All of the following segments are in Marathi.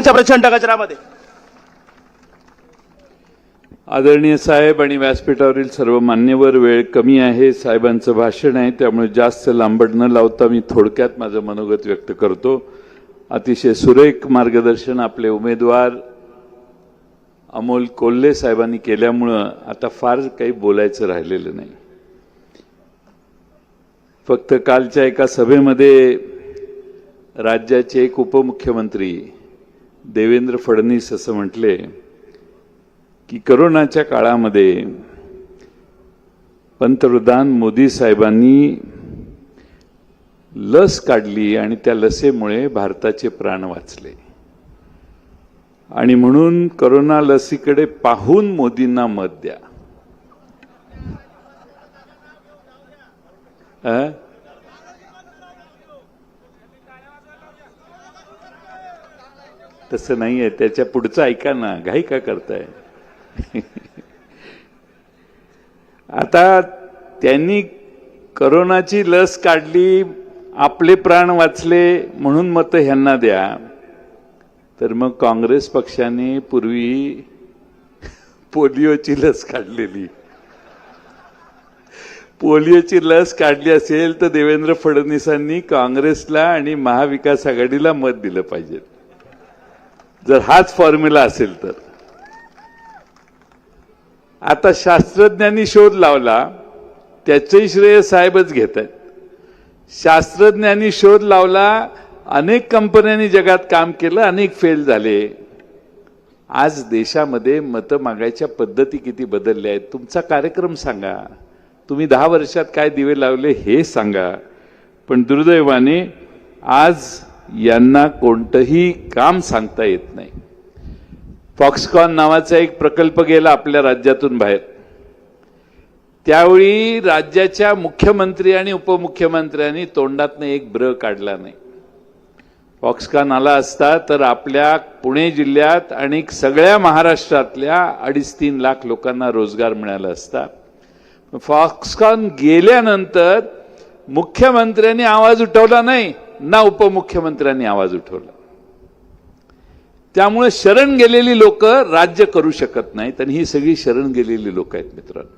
टाळ्यांच्या प्रचंड गजरामध्ये. आदरणीय साहेब आणि व्यासपीठावरील सर्व मान्यवर वेळ कमी आहे साहेबांचं भाषण आहे त्यामुळे जास्त लांबड न लावता मी थोडक्यात माझं मनोगत व्यक्त करतो. अतिशय सुरेख मार्गदर्शन आपले उमेदवार अमोल कोल्हे साहेबांनी केल्यामुळं आता फार काही बोलायचं राहिलेलं नाही. फक्त कालच्या एका सभेमध्ये राज्याचे एक उपमुख्यमंत्री देवेंद्र फडणवीस असं म्हटले की करोनाच्या काळामध्ये पंतप्रधान मोदी साहेबांनी लस काढली आणि त्या लसेमुळे भारताचे प्राण वाचले. आणि म्हणून करोना लसीकडे पाहून मोदींना मत द्या. तसं तसं नाहीये. त्याच्या पुढचं ऐका ना. घाई का करताय? आता त्यांनी करोनाची लस काढली आपले प्राण वाचले म्हणून मत ह्यांना द्या. तर मग काँग्रेस पक्षाने पूर्वी पोलिओची लस काढलेली. पोलिओची लस काढली असेल तर देवेंद्र फडणवीसांनी काँग्रेसला आणि महाविकास आघाडीला मत दिलं पाहिजे. जर हाच फॉर्म्युला असेल तर. आता शास्त्रज्ञांनी शोध लावला त्याचंही श्रेय साहेबच घेत आहेत शास्त्रज्ञांनी शोध लावला अनेक कंपन्यांनी जगात काम केलं अनेक फेल झाले. आज देशामध्ये मतं मागायच्या पद्धती किती बदलल्या आहेत तुमचा कार्यक्रम सांगा. तुम्ही दहा वर्षात काय दिवे लावले हे सांगा. पण दुर्दैवाने आज यांना कोणतंही काम सांगता येत नाही. फॉक्सकॉन नावाचा एक प्रकल्प गेला आपल्या राज्यातून बाहेर. त्यावेळी राज्याच्या मुख्यमंत्री आणि उपमुख्यमंत्र्यांनी तोंडातनं एक ब्र काढला नाही. फॉक्सकॉन आला असता तर आपल्या पुणे जिल्ह्यात आणि सगळ्या महाराष्ट्रातल्या अडीच तीन लाख लोकांना रोजगार मिळाला असता. फॉक्सकॉन गेल्यानंतर मुख्यमंत्र्यांनी आवाज उठवला नाही. ना उपमुख्यमंत्र्यांनी आवाज उठवला. त्यामुळे शरण गेलेली लोक राज्य करू शकत नाहीत आणि ही सगळी शरण गेलेली लोक आहेत मित्रांनो.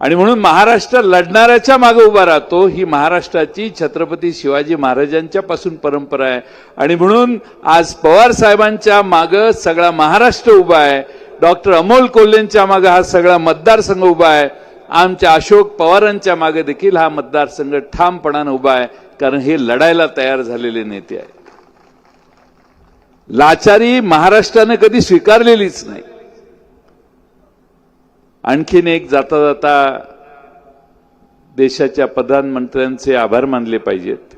आणि म्हणून महाराष्ट्र लढणाऱ्याच्या मागे उभा राहतो ही महाराष्ट्राची छत्रपती शिवाजी महाराजांच्या पासून परंपरा आहे. आणि म्हणून आज पवार साहेबांच्या मागं सगळा महाराष्ट्र उभा आहे. डॉक्टर अमोल कोल्हेंच्या मागे हा सगळा मतदारसंघ उभा आहे. आमच्या अशोक पवारांच्या मागे देखील हा मतदारसंघ ठामपणानं उभा आहे. कारण हे लढायला तयार झालेले नेते आहेत. लाचारी महाराष्ट्राने कधी स्वीकारलेलीच नाही. आणखीन एक जाता जाता देशाच्या प्रधानमंत्र्यांचे आभार मानले पाहिजेत.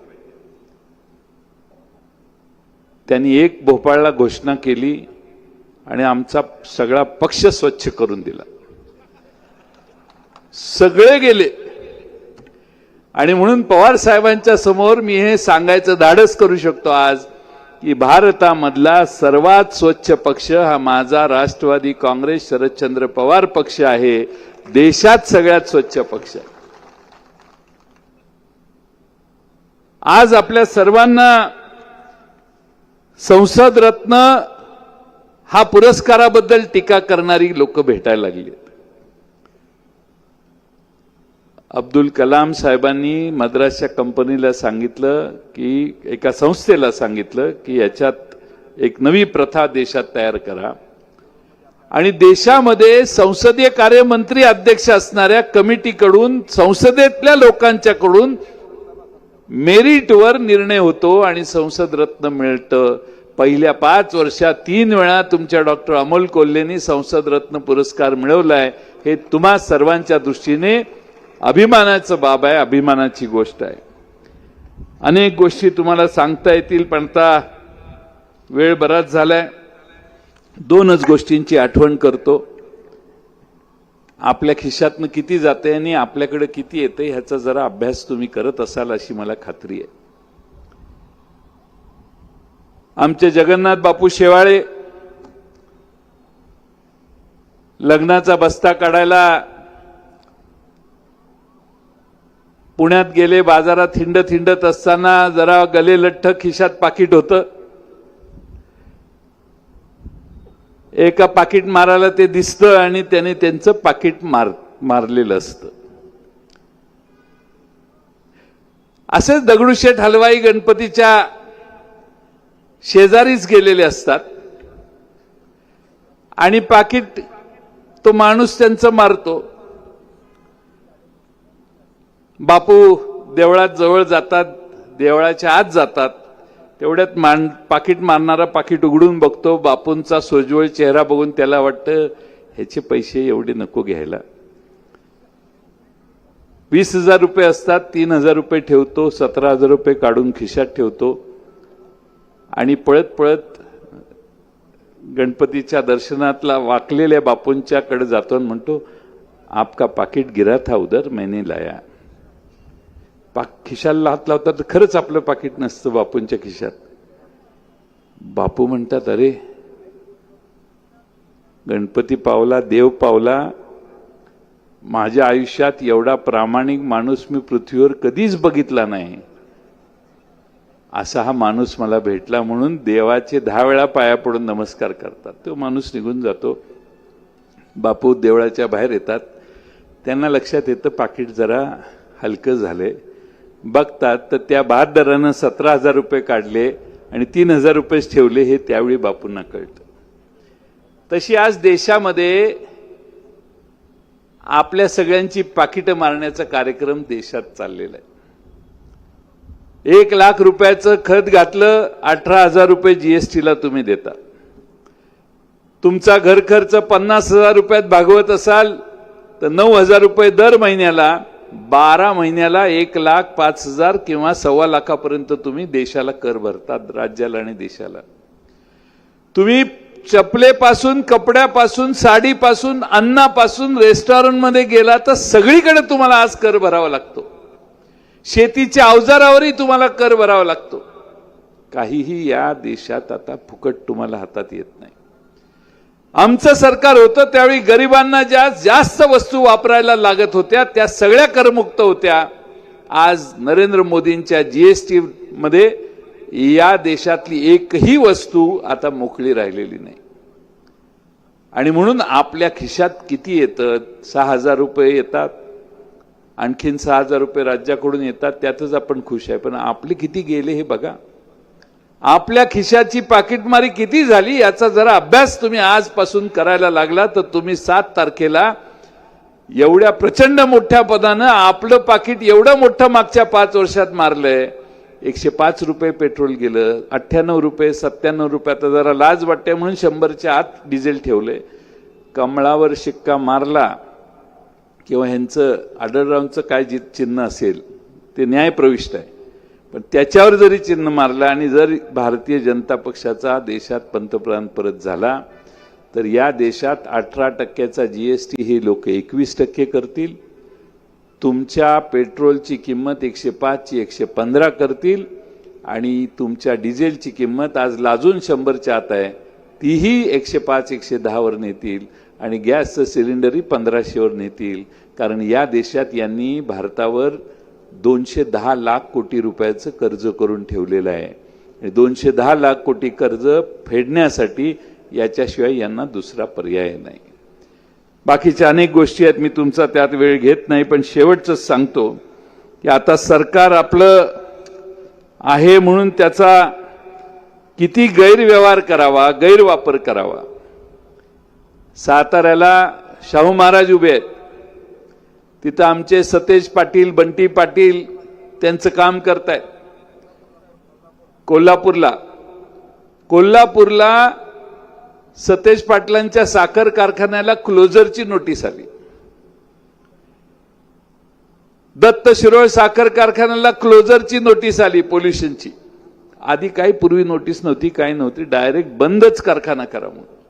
त्यांनी एक भोपाळला घोषणा केली आणि आमचा सगळा पक्ष स्वच्छ करून दिला. सगळे गेले. आणि म्हणून पवार साहेबांच्या समोर मी हे सांगायचं धाडस करू शकतो आज की भारतामधला सर्वात स्वच्छ पक्ष हा माझा राष्ट्रवादी काँग्रेस शरदचंद्र पवार पक्ष आहे. देशात सगळ्यात स्वच्छ पक्ष आहे. आज आपल्या सर्वांना संसद रत्न हा पुरस्काराबद्दल टीका करणारी लोक भेटायला लागली आहेत अब्दुल कलाम साहेबांनी मद्रासच्या कंपनीला सांगितलं की एका संस्थेला सांगितलं की याच्यात एक नवी प्रथा देशात तयार करा. आणि देशामध्ये संसदीय कार्यमंत्री अध्यक्ष असणाऱ्या कमिटीकडून संसदेतल्या लोकांच्याकडून मेरिटवर निर्णय होतो आणि संसद रत्न मिळतं. पहिल्या पाच वर्षात तीन वेळा तुमच्या डॉक्टर अमोल कोल्हेनी संसद रत्न पुरस्कार मिळवलाय. हे तुम्हा सर्वांच्या दृष्टीने अभिमानाचं बाब आहे अभिमानाची गोष्ट आहे. अनेक गोष्टी तुम्हाला सांगता येतील पण आता वेळ बराच झालाय. दोनच गोष्टींची आठवण करतो. आपल्या खिशातनं किती जाते आणि आपल्याकडे किती येते ह्याचा जरा अभ्यास तुम्ही करत असाल अशी मला खात्री आहे. आमचे जगन्नाथ बापू शेवाळे लग्नाचा बस्ता काढायला पुण्यात गेले बाजारात हिंड थिंडत असताना जरा गले लठ्ठ खिशात पाकिट होतं. एका पाकिट मारायला ते दिसतं आणि त्याने त्यांचं पाकिट मार मारलेलं असतं. असेच दगडूशेठ हलवाई गणपतीच्या शेजारीच गेलेले असतात. आणि पाकिट तो माणूस त्यांचं मारतो. बापू देवळात जवळ जातात देवळाच्या आत जातात. तेवढ्यात मान पाकिट मारणारा पाकिट उघडून बघतो. बापूंचा सोज्वळ चेहरा बघून त्याला वाटतं ह्याचे पैसे एवढे नको घ्यायला. वीस हजार रुपये असतात तीन हजार रुपये ठेवतो सतरा हजार रुपये काढून खिशात ठेवतो. आणि पळत पळत गणपतीच्या दर्शनातला वाकलेल्या बापूंच्याकडे जातो आणि म्हणतो आपका पाकिट गिरा था उधर मैंने लाया. पाक खिशाला हात लावतात तर खरंच आपलं पाकिट नसतं बापूंच्या खिशात. बापू म्हणतात अरे गणपती पावला देव पावला माझ्या आयुष्यात एवढा प्रामाणिक माणूस मी पृथ्वीवर कधीच बघितला नाही. असा हा माणूस मला भेटला म्हणून देवाचे दहा वेळा पाया पडून नमस्कार करतात. तो माणूस निघून जातो. बापू देवळाच्या बाहेर येतात. त्यांना लक्षात येतं पाकिट जरा हलकं झालंय. बघतात तर त्या बहादरानं सतरा हजार रुपये काढले आणि तीन हजार रुपयेच ठेवले हे त्यावेळी बापूंना कळतं. तशी आज देशामध्ये आपल्या सगळ्यांची पाकिटं मारण्याचा कार्यक्रम देशात चाललेला आहे. एक लाख रुपयाचं खत घातलं अठरा हजार रुपये जीएसटीला तुम्ही देता. तुमचा घर खर्च पन्नास हजार रुपयात भागवत असाल तर नऊ हजार रुपये दर महिन्याला बारा महिन्याला एक लाख पाच हजार किंवा सव्वा लाखापर्यंत तुम्ही देशाला कर भरतात राज्याला आणि देशाला. तुम्ही चपलेपासून कपड्यापासून साडीपासून अन्नापासून रेस्टॉरंटमध्ये गेला तर सगळीकडे तुम्हाला आज कर भरावा लागतो. शेतीच्या अवजारावरही तुम्हाला कर भरावा लागतो. काहीही या देशात आता फुकट तुम्हाला हातात येत नाही. आमचं सरकार होतं त्यावेळी गरिबांना ज्या जास्त वस्तू वापरायला लागत होत्या त्या सगळ्या करमुक्त होत्या. आज नरेंद्र मोदींच्या जीएसटी मध्ये या देशातली एकही वस्तू आता मोकळी राहिलेली नाही. आणि म्हणून आपल्या खिशात किती येतं? सहा हजार रुपये येतात. आणखीन सहा हजार रुपये राज्याकडून येतात त्यातच आपण खुश आहे. पण आपले किती गेले हे बघा. आपल्या खिशाची पाकिटमारी किती झाली याचा जरा अभ्यास तुम्ही आजपासून करायला लागला तर तुम्ही सात तारखेला एवढ्या प्रचंड मोठ्या पदानं आपलं पाकिट एवढं मोठं मागच्या पाच वर्षात मारलंय. एकशे पाच रुपये पेट्रोल गेलं अठ्ठ्याण्णव रुपये सत्त्याण्णव रुपये आता जरा लाज वाटते म्हणून शंभरच्या आत डिझेल ठेवलंय. कमळावर शिक्का मारला किंवा ह्यांचं आढळरावचं काय जे चिन्ह असेल ते न्यायप्रविष्ट आहे. पण त्याच्यावर जरी चिन्ह मारलं आणि जर भारतीय जनता पक्षाचा देशात पंतप्रधान परत झाला तर या देशात अठरा टक्क्याचा जी एस टी हे लोक एकवीस टक्के करतील. तुमच्या पेट्रोलची किंमत एकशे पाचची एकशे पंधरा करतील. आणि तुमच्या डिझेलची किंमत आज लाजून शंभरच्या आत आहे. तीही एकशे पाच एकशे दहावर नेतील. आणि गॅसचं सिलेंडरही पंधराशेवर नेतील. कारण या देशात यांनी भारतावर दोनशे दहा लाख कोटी रुपयाचं कर्ज करून ठेवलेलं आहे. आणि दोनशे दहा लाख कोटी कर्ज फेडण्यासाठी याच्याशिवाय यांना दुसरा पर्याय नाही. बाकीच्या अनेक गोष्टी आहेत मी तुमचा त्यात वेळ घेत नाही पण शेवटच सांगतो की आता सरकार आपलं आहे म्हणून त्याचा किती गैरव्यवहार करावा गैरवापर करावा. साताऱ्याला शाहू महाराज उभे आहेत. तिथं आमचे सतेज पाटील बंटी पाटील त्यांचं काम करतायत. कोल्हापूरला. कोल्हापूरला सतेज पाटलांच्या साखर कारखान्याला क्लोजरची नोटीस आली. दत्त शिरोळ साखर कारखान्याला क्लोजरची नोटीस आली पोल्युशनची आधी काही पूर्वी नोटीस नव्हती काही नव्हती डायरेक्ट बंदच कारखाना करा म्हणून.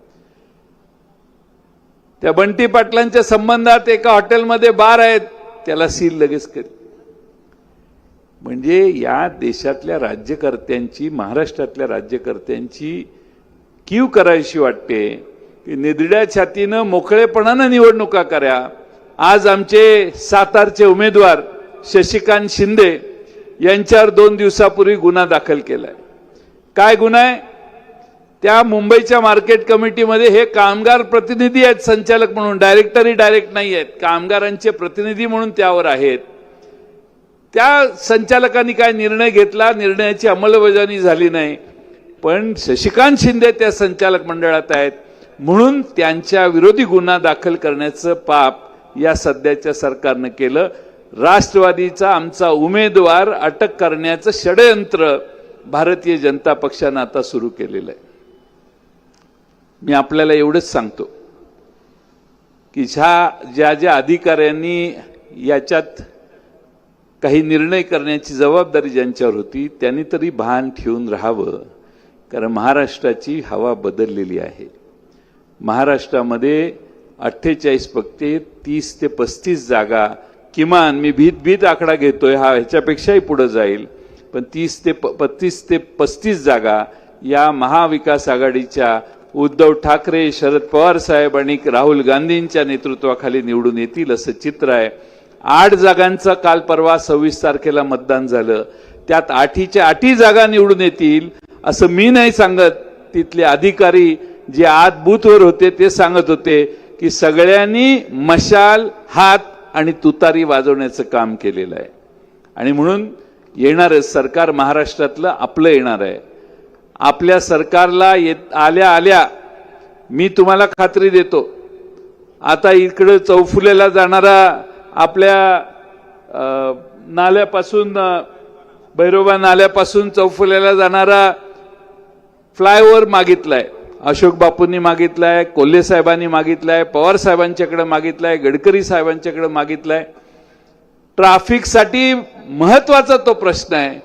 त्या बंटी पाटलांच्या संबंधात एका हॉटेलमध्ये बार आहेत त्याला सील लगेच करी म्हणजे या देशातल्या राज्यकर्त्यांची महाराष्ट्रातल्या राज्यकर्त्यांची कीव करायची वाटते की निधड्या छातीनं मोकळेपणानं निवडणुका करा. आज आमचे सातारचे उमेदवार शशिकांत शिंदे यांच्यावर दोन दिवसापूर्वी गुन्हा दाखल केलाय. काय गुन्हा आहे? त्या मुंबईच्या मार्केट कमिटीमध्ये हे कामगार प्रतिनिधी आहेत संचालक म्हणून. डायरेक्टरही डायरेक्ट नाही आहेत. कामगारांचे प्रतिनिधी म्हणून त्यावर आहेत. त्या संचालकांनी काय निर्णय घेतला? निर्णयाची अंमलबजावणी झाली नाही. पण शशिकांत शिंदे त्या संचालक मंडळात आहेत. म्हणून त्यांच्या विरोधी गुन्हा दाखल करण्याचं पाप या सध्याच्या सरकारनं केलं. राष्ट्रवादीचा आमचा उमेदवार अटक करण्याचं षडयंत्र भारतीय जनता पक्षानं आता सुरू केलेलं आहे. मी आपल्याला एवढंच सांगतो की ह्या ज्या ज्या अधिकाऱ्यांनी याच्यात काही निर्णय करण्याची जबाबदारी ज्यांच्यावर होती त्यांनी तरी भान ठेवून राहावं कारण महाराष्ट्राची हवा बदललेली आहे. महाराष्ट्रामध्ये अठ्ठेचाळीस पक्के तीस ते पस्तीस जागा किमान मी भीत भीत आकडा घेतोय हा ह्याच्यापेक्षाही पुढं जाईल पण तीस ते पस्तीस ते पस्तीस जागा या महाविकास आघाडीच्या उद्धव ठाकरे शरद पवार साहेब आणि राहुल गांधींच्या नेतृत्वाखाली निवडून येतील असं चित्र आहे. आठ जागांचं काल परवा सव्वीस तारखेला मतदान झालं. त्यात आठीच्या आठी जागा निवडून येतील असं मी नाही सांगत. तिथले अधिकारी जे आत बूथवर होते ते सांगत होते की सगळ्यांनी मशाल हात आणि तुतारी वाजवण्याचं काम केलेलं आहे. आणि म्हणून येणारं सरकार महाराष्ट्रातलं आपलं येणार आहे. आपल्या सरकारला येत आल्या आल्या मी तुम्हाला खात्री देतो. आता इकडं चौफुलेला जाणारा आपल्या नाल्यापासून भैरोबा नाल्यापासून चौफुलेला जाणारा फ्लायओव्हर मागितलाय. अशोक बापूंनी मागितलाय कोल्हे साहेबांनी मागितलाय पवार साहेबांच्याकडे मागितलाय गडकरी साहेबांच्याकडे मागितलाय. ट्राफिकसाठी महत्त्वाचा तो प्रश्न आहे.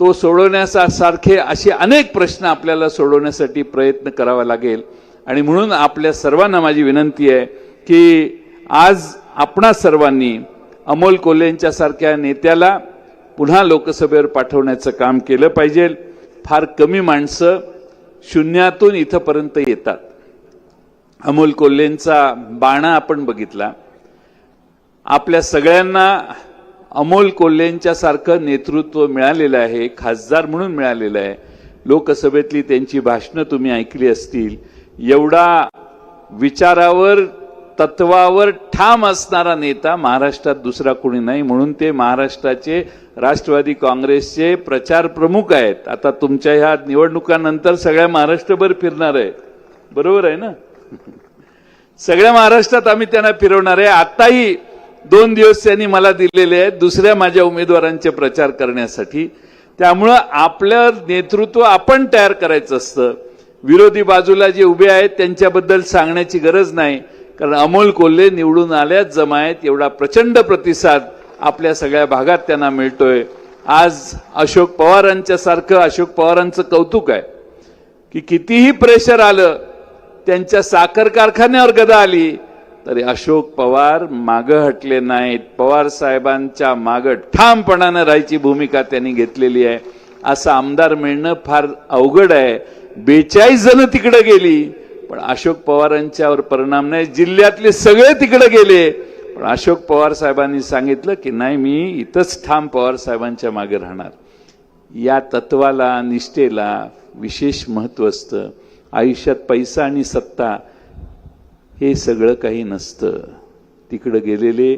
तो सोडवण्यासारखे असे अनेक प्रश्न आपल्याला सोडवण्यासाठी प्रयत्न करावा लागेल. आणि म्हणून आपल्या सर्वांना माझी विनंती आहे की आज आपणा सर्वांनी अमोल कोल्हेंच्यासारख्या नेत्याला पुन्हा लोकसभेवर पाठवण्याचं काम केलं पाहिजे. फार कमी माणसं शून्यातून इथंपर्यंत येतात. अमोल कोल्हेंचा बाणा आपण बघितला. आपल्या सगळ्यांना अमोल कोल्हेंच्या सारखं नेतृत्व मिळालेलं आहे खासदार म्हणून मिळालेलं आहे. लोकसभेतली त्यांची भाषणं तुम्ही ऐकली असतील. एवढा विचारावर तत्वावर ठाम असणारा नेता महाराष्ट्रात दुसरा कोणी नाही म्हणून ते महाराष्ट्राचे राष्ट्रवादी काँग्रेसचे प्रचार प्रमुख आहेत. आता तुमच्या ह्या निवडणुकानंतर सगळ्या महाराष्ट्रभर फिरणार आहेत. बरोबर आहे ना? सगळ्या महाराष्ट्रात आम्ही त्यांना फिरवणार आहे. आताही दोन दिवस त्यांनी मला दिलेले आहेत दुसऱ्या माझ्या उमेदवारांचे प्रचार करण्यासाठी. त्यामुळं आपलं नेतृत्व आपण तयार करायचं असतं. विरोधी बाजूला जे उभे आहेत त्यांच्याबद्दल सांगण्याची गरज नाही. कारण अमोल कोल्हे निवडून आल्याच जमायत एवढा प्रचंड प्रतिसाद आपल्या सगळ्या भागात त्यांना मिळतोय. आज अशोक पवारांच्या सारखं अशोक पवारांचं कौतुक आहे की कितीही प्रेशर आलं त्यांच्या साखर कारखान्यावर गदा आली तरी अशोक पवार मागं हटले नाहीत. पवार साहेबांच्या मागं ठामपणानं राहायची भूमिका त्यांनी घेतलेली आहे. असं आमदार मिळणं फार अवघड आहे. बेचाळीस जण तिकडे गेली पण अशोक पवारांच्यावर परिणाम नाही. जिल्ह्यातले सगळे तिकडे गेले. पण अशोक पवार साहेबांनी सांगितलं की नाही मी इथंच ठाम पवार साहेबांच्या मागे राहणार. या तत्वाला निष्ठेला विशेष महत्त्व असतं. आयुष्यात पैसा आणि सत्ता हे सगळं काही नसतं. तिकडं गेलेले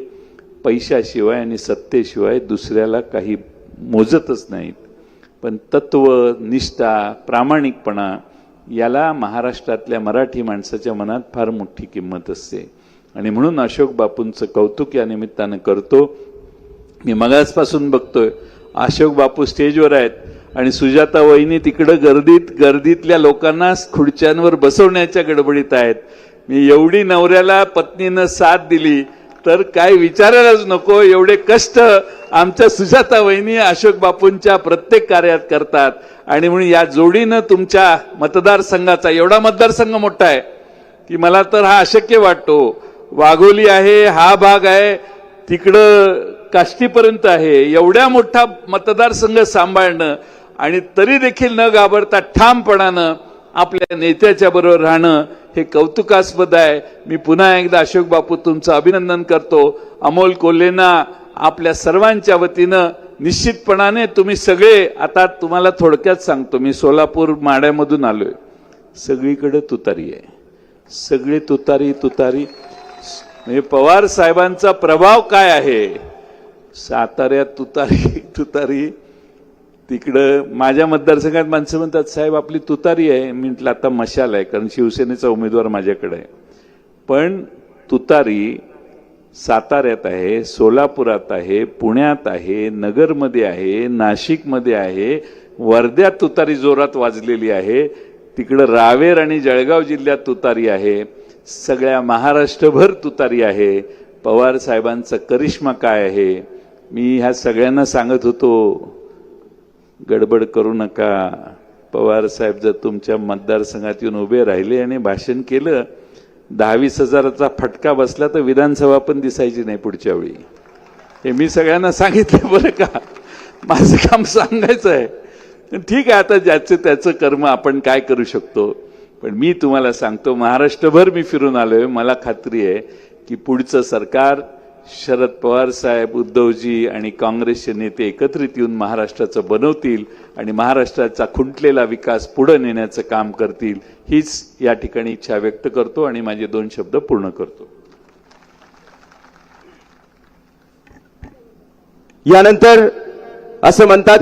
पैशाशिवाय आणि सत्तेशिवाय दुसऱ्याला काही मोजतच नाहीत. पण तत्व निष्ठा प्रामाणिकपणा याला महाराष्ट्रातल्या मराठी माणसाच्या मनात फार मोठी किंमत असते. आणि म्हणून अशोक बापूंचं कौतुक या निमित्तानं करतो. मी मगाचपासून बघतोय अशोक बापू स्टेजवर आहेत आणि सुजाता वहिनी तिकडं गर्दीत गर्दीतल्या लोकांना खुर्च्यांवर बसवण्याच्या गडबडीत आहेत. मी एवढी नवऱ्याला पत्नीनं साथ दिली तर काय विचारायलाच नको. एवढे कष्ट आमच्या सुजाता वहिनी अशोक बापूंच्या प्रत्येक कार्यात करतात. आणि म्हणून या जोडीनं तुमच्या मतदारसंघाचा एवढा मतदारसंघ मोठा आहे की मला तर हा अशक्य वाटतो. वाघोली आहे हा भाग आहे तिकडं काष्टीपर्यंत आहे. एवढ्या मोठा मतदारसंघ सांभाळणं आणि तरी देखील न घाबरता ठामपणानं आपल्या नेत्याच्या बरोबर राहणं हे कौतुकास्पद आहे. मी पुन्हा एकदा अशोक बापू तुमचं अभिनंदन करतो. अमोल कोल्हेंना आपल्या सर्वांच्या वतीनं निश्चितपणाने तुम्ही सगळे आता तुम्हाला थोडक्यात सांगतो मी सोलापूर माड्यामधून आलोय. सगळीकडे तुतारी आहे. सगळी तुतारी तुतारी. म्हणजे पवार साहेबांचा प्रभाव काय आहे? साताऱ्यात तुतारी तुतारी. तिकडं माझ्या मतदारसंघात माणसं म्हणतात साहेब आपली तुतारी आहे. मी म्हटलं आता मशाल आहे कारण शिवसेनेचा उमेदवार माझ्याकडे आहे. पण तुतारी साताऱ्यात आहे सोलापुरात आहे पुण्यात आहे नगरमध्ये आहे नाशिकमध्ये आहे वर्ध्यात तुतारी जोरात वाजलेली आहे. तिकडं रावेर आणि जळगाव जिल्ह्यात तुतारी आहे. सगळ्या महाराष्ट्रभर तुतारी आहे. पवार साहेबांचा करिश्मा काय आहे? मी ह्या सगळ्यांना सांगत होतो. गडबड करू नका. पवार साहेब जर तुमच्या मतदारसंघात येऊन उभे राहिले आणि भाषण केलं दहावीस हजाराचा फटका बसला तर विधानसभा पण दिसायची नाही पुढच्या वेळी. हे मी सगळ्यांना सांगितलं बरं का? माझं काम सांगायचं आहे. पण ठीक आहे आता ज्याचं त्याचं कर्म आपण काय करू शकतो. पण मी तुम्हाला सांगतो महाराष्ट्रभर मी फिरून आलोय. मला खात्री आहे की पुढचं सरकार शरद पवार साहेब उद्धवजी आणि काँग्रेसचे नेते एकत्रित येऊन महाराष्ट्राचं बनवतील आणि महाराष्ट्राचा खुंटलेला विकास पुढे नेण्याचं काम करतील हीच या ठिकाणी इच्छा व्यक्त करतो आणि माझे दोन शब्द पूर्ण करतो. यानंतर असं म्हणतात की